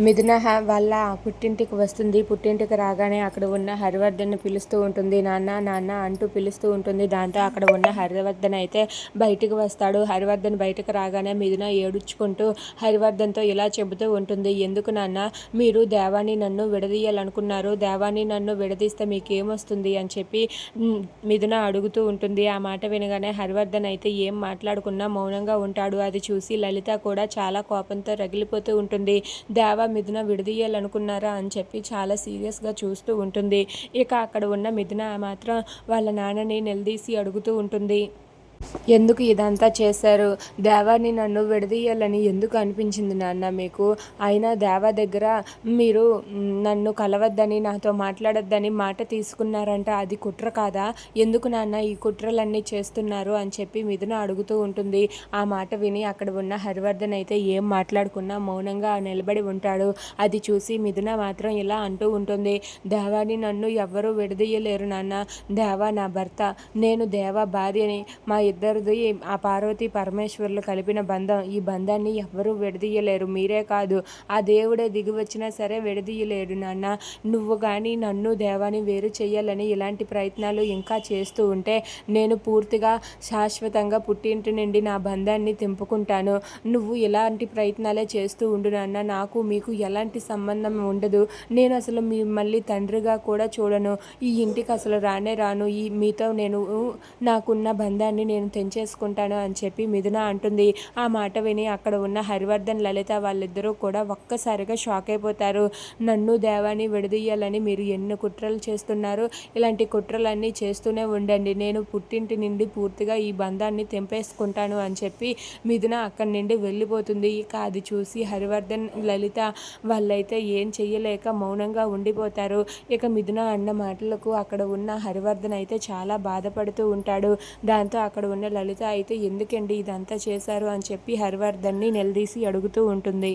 మిథున వాళ్ళ పుట్టింటికి వస్తుంది. పుట్టింటికి రాగానే అక్కడ ఉన్న హరివర్ధన్ పిలుస్తూ ఉంటుంది. నాన్న నాన్న అంటూ పిలుస్తూ ఉంటుంది. దాంతో అక్కడ ఉన్న హరివర్ధన్ అయితే బయటికి వస్తాడు. హరివర్ధన్ బయటకు రాగానే మిథున ఏడుచుకుంటూ హరివర్ధన్తో ఇలా చెబుతూ ఉంటుంది. ఎందుకు నాన్న? మీరు దేవాన్ని నన్ను విడదీయాలనుకున్నారు. దేవాన్ని నన్ను విడదీస్తే మీకేమొస్తుంది? అని చెప్పి మిథున అడుగుతూ ఉంటుంది. ఆ మాట వినగానే హరివర్ధన్ అయితే ఏం మాట్లాడుకున్నా మౌనంగా ఉంటాడు. అది చూసి లలిత కూడా చాలా కోపంతో రగిలిపోతూ ఉంటుంది. దేవ మిథున విడదీయాలనుకున్నారా అని చెప్పి చాలా సీరియస్గా చూస్తూ ఉంటుంది. ఇక అక్కడ ఉన్న మిథున మాత్రం వాళ్ళ నాన్నని నిలదీసి అడుగుతూ ఉంటుంది. ఎందుకు ఇదంతా చేశారు? దేవాన్ని నన్ను విడదీయాలని ఎందుకు అనిపించింది నాన్న మీకు? అయినా దేవా దగ్గర మీరు నన్ను కలవద్దని నాతో మాట్లాడొద్దని మాట తీసుకున్నారంట. అది కుట్ర కాదా? ఎందుకు నాన్న ఈ కుట్రలన్నీ చేస్తున్నారు అని చెప్పి మిథున అడుగుతూ ఉంటుంది. ఆ మాట విని అక్కడ ఉన్న హరివర్ధన్ అయితే ఏం మాట్లాడుకున్నా మౌనంగా నిలబడి ఉంటాడు. అది చూసి మిథున మాత్రం ఇలా అంటూ ఉంటుంది. దేవాని నన్ను ఎవ్వరూ విడదీయలేరు నాన్న. దేవా నా భర్త. నేను దేవా భార్యని. మా ఇద్దరిది ఆ పార్వతి పరమేశ్వరులు కలిపిన బంధం. ఈ బంధాన్ని ఎవ్వరూ విడదీయలేరు. మీరే కాదు ఆ దేవుడే దిగి వచ్చినా సరే విడదీయలేడు నాన్న. నువ్వు కానీ నన్ను దేవాన్ని వేరు చేయాలని ఇలాంటి ప్రయత్నాలు ఇంకా చేస్తూ ఉంటే నేను పూర్తిగా శాశ్వతంగా పుట్టింటి నుండి నా బంధాన్ని తెంపుకుంటాను. నువ్వు ఇలాంటి ప్రయత్నాలే చేస్తూ ఉండు నాన్న. నాకు మీకు ఎలాంటి సంబంధం ఉండదు. నేను అసలు మిమ్మల్ని తండ్రిగా కూడా చూడను. ఈ ఇంటికి అసలు రానే రాను. ఈ మీతో నేను నాకున్న బంధాన్ని నేను నేను తెంచేసుకుంటాను అని చెప్పి మిథున అంటుంది. ఆ మాట విని అక్కడ ఉన్న హరివర్ధన్ లలిత వాళ్ళిద్దరూ కూడా ఒక్కసారిగా షాక్ అయిపోతారు. నన్ను దేవాన్ని విడదీయాలని మీరు ఎన్ని కుట్రలు చేస్తున్నారు? ఇలాంటి కుట్రలన్నీ చేస్తూనే ఉండండి. నేను పుట్టింటి నుండి పూర్తిగా ఈ బంధాన్ని తెంపేసుకుంటాను అని చెప్పి మిథున అక్కడి నుండి వెళ్ళిపోతుంది. ఇక అది చూసి హరివర్ధన్ లలిత వాళ్ళైతే ఏం చెయ్యలేక మౌనంగా ఉండిపోతారు. ఇక మిథున అన్న మాటలకు అక్కడ ఉన్న హరివర్ధన్ అయితే చాలా బాధపడుతూ ఉంటాడు. దాంతో అక్కడ ఉన్న లలిత అయితే ఎందుకండి ఇదంతా చేశారు అని చెప్పి హరివర్ధన్ని నిలదీసి అడుగుతూ ఉంటుంది.